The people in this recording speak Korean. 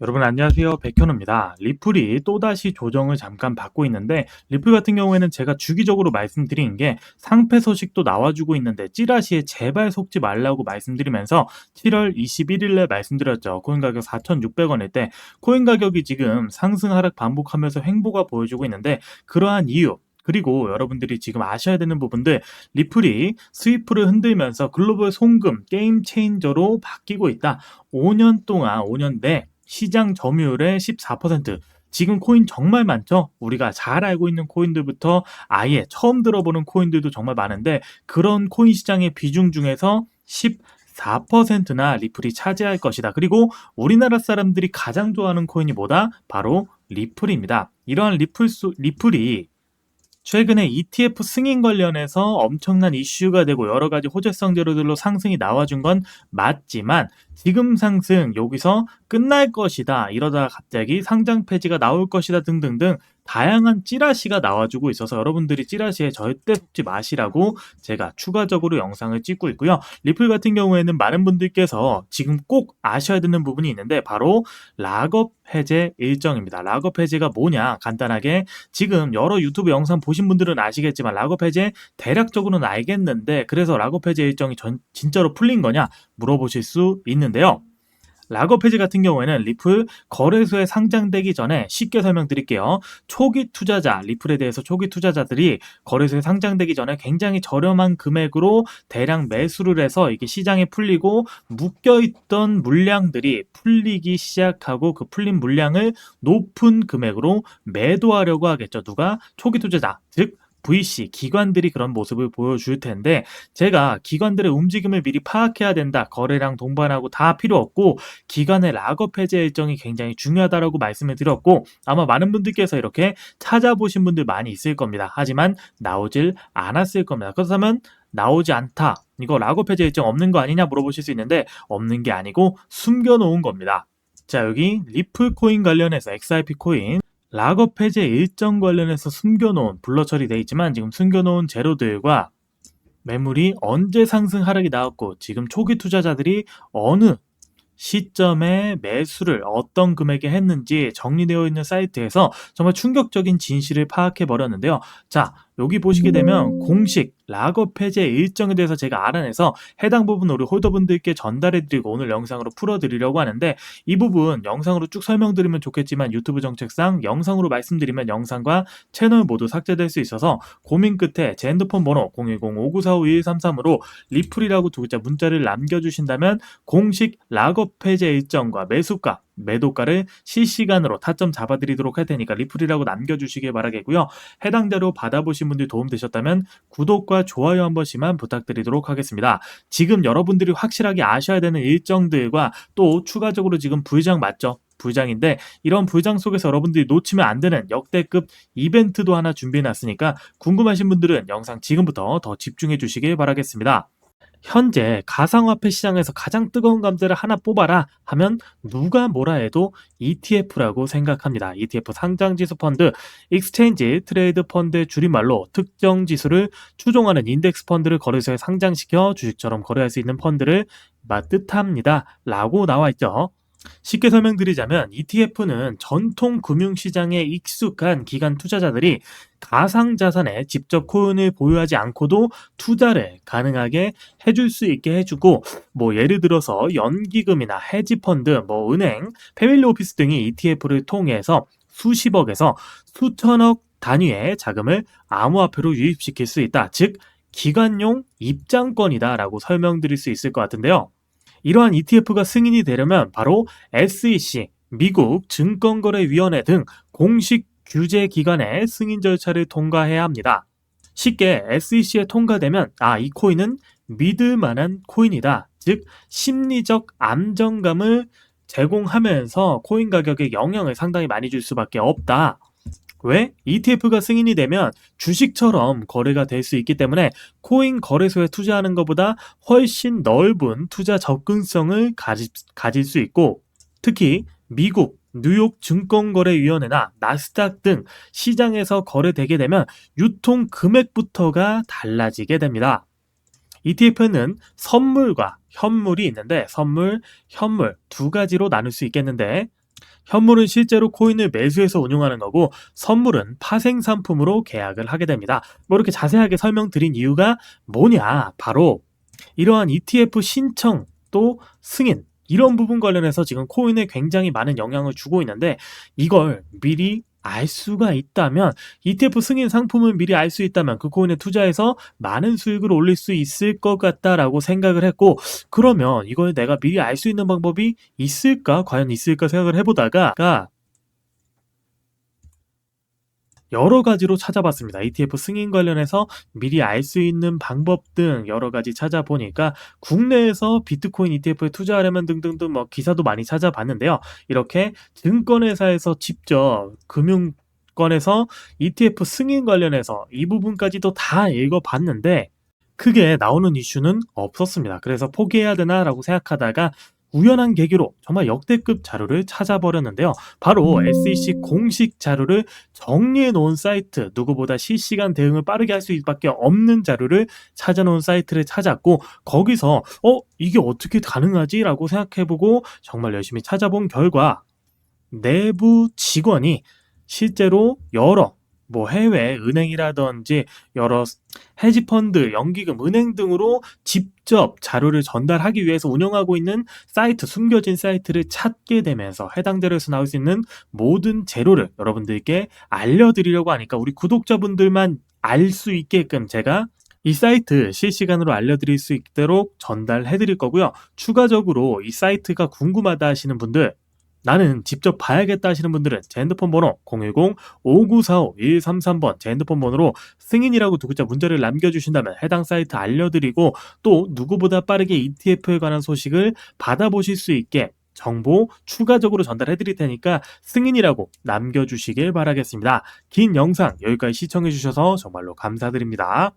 여러분 안녕하세요. 백현우입니다. 리플이 또다시 조정을 잠깐 받고 있는데 리플 같은 경우에는 제가 주기적으로 말씀드린 게 상패 소식도 나와주고 있는데 찌라시에 제발 속지 말라고 말씀드리면서 7월 21일에 말씀드렸죠. 코인 가격 4,600원일 때 코인 가격이 지금 상승 하락 반복하면서 횡보가 보여주고 있는데 그러한 이유 그리고 여러분들이 지금 아셔야 되는 부분들 리플이 스위프를 흔들면서 글로벌 송금 게임 체인저로 바뀌고 있다. 5년 동안 5년 내 시장 점유율의 14%. 지금 코인 정말 많죠? 우리가 잘 알고 있는 코인들부터 아예 처음 들어보는 코인들도 정말 많은데 그런 코인 시장의 비중 중에서 14%나 리플이 차지할 것이다. 그리고 우리나라 사람들이 가장 좋아하는 코인이 뭐다? 바로 리플입니다. 이러한 리플 수, 리플이 최근에 ETF 승인 관련해서 엄청난 이슈가 되고 여러 가지 호재성 재료들로 상승이 나와준 건 맞지만 지금 상승 여기서 끝날 것이다. 이러다 갑자기 상장 폐지가 나올 것이다 등등등 다양한 찌라시가 나와주고 있어서 여러분들이 찌라시에 절대 속지 마시라고 제가 추가적으로 영상을 찍고 있고요. 리플 같은 경우에는 많은 분들께서 지금 꼭 아셔야 되는 부분이 있는데 바로 락업 해제 일정입니다. 락업 해제가 뭐냐 간단하게 지금 여러 유튜브 영상 보신 분들은 아시겠지만 락업 해제 대략적으로는 알겠는데 그래서 락업 해제 일정이 전, 진짜로 풀린 거냐 물어보실 수 있는데요. 락업 해지 같은 경우에는 리플 거래소에 상장되기 전에 쉽게 설명드릴게요. 초기 투자자, 리플에 대해서 초기 투자자들이 거래소에 상장되기 전에 굉장히 저렴한 금액으로 대량 매수를 해서 이게 시장에 풀리고 묶여있던 물량들이 풀리기 시작하고 그 풀린 물량을 높은 금액으로 매도하려고 하겠죠. 누가? 초기 투자자, 즉 VC 기관들이 그런 모습을 보여줄 텐데 제가 기관들의 움직임을 미리 파악해야 된다. 거래량 동반하고 다 필요 없고 기관의 락업 해제 일정이 굉장히 중요하다라고 말씀을 드렸고 아마 많은 분들께서 이렇게 찾아보신 분들 많이 있을 겁니다. 하지만 나오질 않았을 겁니다. 그렇다면 나오지 않다. 이거 락업 해제 일정 없는 거 아니냐 물어보실 수 있는데 없는 게 아니고 숨겨놓은 겁니다. 자 여기 리플 코인 관련해서 XRP 코인 락업 해제 일정 관련해서 숨겨놓은 블러 처리돼 있지만 지금 숨겨놓은 재료들과 매물이 언제 상승 하락이 나왔고 지금 초기 투자자들이 어느 시점에 매수를 어떤 금액에 했는지 정리되어 있는 사이트에서 정말 충격적인 진실을 파악해 버렸는데요. 자, 여기 보시게 되면 공식 락업 해제 일정에 대해서 제가 알아내서 해당 부분 우리 홀더분들께 전달해드리고 오늘 영상으로 풀어드리려고 하는데 이 부분 영상으로 쭉 설명드리면 좋겠지만 유튜브 정책상 영상으로 말씀드리면 영상과 채널 모두 삭제될 수 있어서 고민 끝에 제 핸드폰 번호 010-5945-2133으로 리플이라고 두 글자 문자를 남겨주신다면 공식 락업 해제 일정과 매수가 매도가를 실시간으로 타점 잡아드리도록 할 테니까 리플이라고 남겨주시길 바라겠고요. 해당 자료 받아보신 분들 도움 되셨다면 구독과 좋아요 한 번씩만 부탁드리도록 하겠습니다. 지금 여러분들이 확실하게 아셔야 되는 일정들과 또 추가적으로 지금 부장 맞죠? 부장인데 이런 부장 속에서 여러분들이 놓치면 안 되는 역대급 이벤트도 하나 준비해 놨으니까 궁금하신 분들은 영상 지금부터 더 집중해 주시길 바라겠습니다. 현재 가상화폐 시장에서 가장 뜨거운 감자를 하나 뽑아라 하면 누가 뭐라 해도 ETF라고 생각합니다. ETF 상장지수 펀드, 익스체인지 트레이드 펀드의 줄임말로 특정 지수를 추종하는 인덱스 펀드를 거래소에 상장시켜 주식처럼 거래할 수 있는 펀드를 뜻합니다. 라고 나와 있죠. 쉽게 설명드리자면 ETF는 전통 금융시장에 익숙한 기관 투자자들이 가상자산에 직접 코인을 보유하지 않고도 투자를 가능하게 해줄 수 있게 해주고 뭐 예를 들어서 연기금이나 헤지펀드, 뭐 은행, 패밀리 오피스 등이 ETF를 통해서 수십억에서 수천억 단위의 자금을 암호화폐로 유입시킬 수 있다. 즉 기관용 입장권이다라고 설명드릴 수 있을 것 같은데요. 이러한 ETF가 승인이 되려면 바로 SEC, 미국 증권거래위원회 등 공식 규제 기관의 승인 절차를 통과해야 합니다. 쉽게 SEC에 통과되면 아, 이 코인은 믿을 만한 코인이다. 즉, 심리적 안정감을 제공하면서 코인 가격에 영향을 상당히 많이 줄 수밖에 없다. 왜? ETF가 승인이 되면 주식처럼 거래가 될 수 있기 때문에 코인 거래소에 투자하는 것보다 훨씬 넓은 투자 접근성을 가지, 가질 수 있고 특히 미국 뉴욕 증권거래위원회나 나스닥 등 시장에서 거래되게 되면 유통 금액부터가 달라지게 됩니다. ETF는 선물과 현물이 있는데 선물, 현물 두 가지로 나눌 수 있겠는데 현물은 실제로 코인을 매수해서 운용하는 거고 선물은 파생 상품으로 계약을 하게 됩니다. 뭐 이렇게 자세하게 설명드린 이유가 뭐냐? 바로 이러한 ETF 신청 또 승인 이런 부분 관련해서 지금 코인에 굉장히 많은 영향을 주고 있는데 이걸 미리 알 수가 있다면 ETF 승인 상품을 미리 알 수 있다면 그 코인에 투자해서 많은 수익을 올릴 수 있을 것 같다라고 생각을 했고 그러면 이걸 내가 미리 알 수 있는 방법이 있을까? 과연 있을까 생각을 해보다가 여러 가지로 찾아봤습니다. ETF 승인 관련해서 미리 알 수 있는 방법 등 여러 가지 찾아보니까 국내에서 비트코인 ETF에 투자하려면 등등등 뭐 기사도 많이 찾아봤는데요. 이렇게 증권회사에서 직접 금융권에서 ETF 승인 관련해서 이 부분까지도 다 읽어봤는데 크게 나오는 이슈는 없었습니다. 그래서 포기해야 되나라고 생각하다가 우연한 계기로 정말 역대급 자료를 찾아버렸는데요. 바로 SEC 공식 자료를 정리해 놓은 사이트, 누구보다 실시간 대응을 빠르게 할 수밖에 없는 자료를 찾아놓은 사이트를 찾았고 거기서 어 이게 어떻게 가능하지라고 생각해보고 정말 열심히 찾아본 결과 내부 직원이 실제로 여러 뭐 해외 은행이라든지 여러 헤지 펀드, 연기금, 은행 등으로 직접 자료를 전달하기 위해서 운영하고 있는 사이트, 숨겨진 사이트를 찾게 되면서 해당 자료에서 나올 수 있는 모든 재료를 여러분들께 알려드리려고 하니까 우리 구독자분들만 알 수 있게끔 제가 이 사이트 실시간으로 알려드릴 수 있도록 전달해 드릴 거고요. 추가적으로 이 사이트가 궁금하다 하시는 분들 나는 직접 봐야겠다 하시는 분들은 제 핸드폰 번호 010-5945-133번 제 핸드폰 번호로 승인이라고 두 글자 문자를 남겨주신다면 해당 사이트 알려드리고 또 누구보다 빠르게 ETF에 관한 소식을 받아보실 수 있게 정보 추가적으로 전달해 드릴 테니까 승인이라고 남겨주시길 바라겠습니다. 긴 영상 여기까지 시청해 주셔서 정말로 감사드립니다.